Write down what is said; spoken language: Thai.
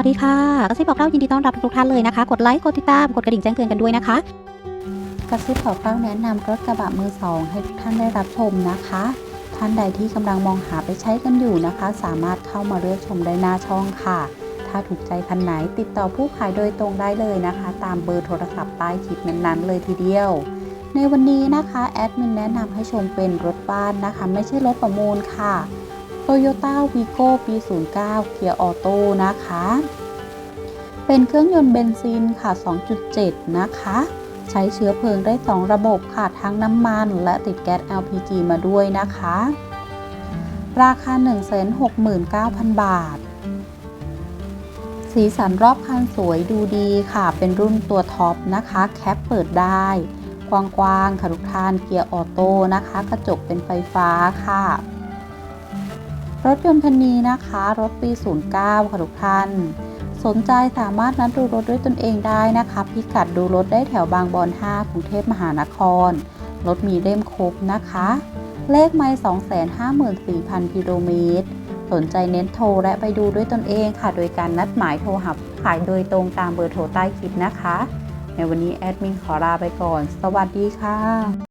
วัสดีค่ะกระซิบบอกเล่ายินดีต้อนรับทุกท่านเลยนะคะ กดไลค์ กดติดตาม กดกระดิ่งแจ้งเตือนกันด้วยนะคะกระซิบบอกเล่าแนะนำรถกระบะมือสองให้ทุกท่านได้รับชมนะคะ ท่านใดที่กำลังมองหาไปใช้กันอยู่นะคะ สามารถเข้ามาเลือกชมได้หน้าช่องค่ะ ถ้าถูกใจคันไหนติดต่อผู้ขายโดยตรงได้เลยนะคะ ตามเบอร์โทรศัพท์ใต้คลิปนั้นๆ เลยทีเดียว ในวันนี้นะคะแอดมินแนะนำให้ชมเป็นรถบ้านนะคะ ไม่ใช่รถประมูลค่ะ Toyota Vigo ปี 09 เกียร์ออโต้นะคะ เป็นเครื่องยนต์เบนซินค่ะ 2.7 นะคะ ใช้เชื้อเพลิงได้ 2 ระบบค่ะ ทั้งน้ำมันและติดแก๊ส LPG มาด้วยนะคะ ราคา 169,000 บาท สีสันรอบคันสวยดูดีค่ะ เป็นรุ่นตัวท็อปนะคะ แคปเปิดได้กว้างๆค่ะทุกท่านเกียร์ออโต้นะคะ กระจกเป็นไฟฟ้าค่ะ รถยนต์คันนี้นะคะ รถปี 09 ค่ะทุกท่าน สนใจสามารถนัดดูรถด้วยตนเองได้นะคะ พิกัดดูรถได้แถวบางบอน 5 กรุงเทพมหานคร รถมีเล่มครบนะคะ เลขไม่254,000 กิโลเมตร สนใจเน้นโทรและไปดูด้วยตนเองค่ะ โดยการนัดหมายโทรหาขายโดยตรงตามเบอร์โทรใต้คลิปนะคะ ในวันนี้แอดมินขอลาไปก่อน สวัสดีค่ะ